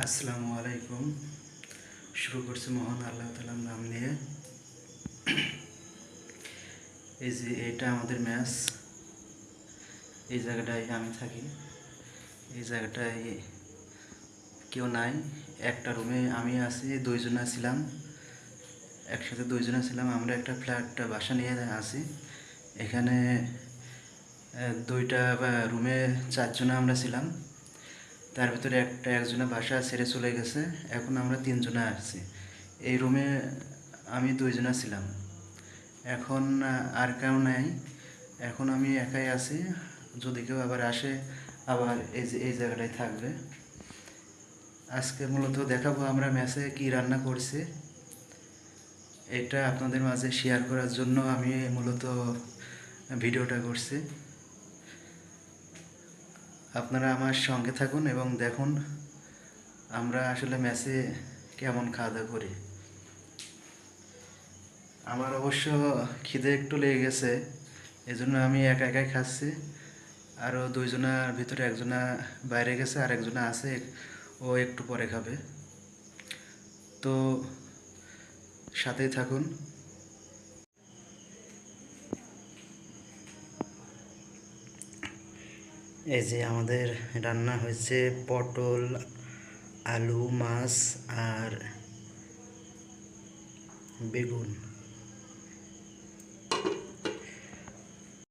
আসসালামু আলাইকুম। শুরু করছি মহান আল্লাহ তালার নাম নিয়ে। এই যে এটা আমাদের ম্যাচ। এই জায়গাটায় আমি থাকি। এই জায়গাটায় কেউ নাই। একটা রুমে আমি আছি, দুইজনা ছিলাম একসাথে দুইজনা ছিলাম আমরা একটা ফ্ল্যাট বাসা নিয়ে আছি। এখানে দুইটা রুমে চারজনা আমরা ছিলাম। তার ভিতরে একটা একজনের বাসা ছেড়ে চলে গেছে। এখন আমরা তিনজনে আসছি এই রুমে আমি দুইজনা ছিলাম। এখন আর কেউ নাই। এখন আমি একাই আছি। যদি কেউ আবার আসে, আবার এই যে, এই জায়গাটায় থাকবে। আজকে মূলত দেখাবো আমরা ম্যাচে কি রান্না করছি। এটা আপনাদের মাঝে শেয়ার করার জন্য আমি মূলত ভিডিওটা করছি। আপনারা আমার সঙ্গে থাকুন এবং দেখুন আমরা আসলে ম্যাচে কেমন খাওয়া দাওয়া করি। আমার অবশ্য খিদে একটু লেগে গেছে, এজন্য আমি একা একাই খাচ্ছি। আরও দুইজনার ভিতরে একজনা বাইরে গেছে আর একজনা আছে, ও একটু পরে খাবে। তো সাথেই থাকুন। এই যে আমাদের রান্না হয়েছে পটল আলু মাছ আর বেগুন।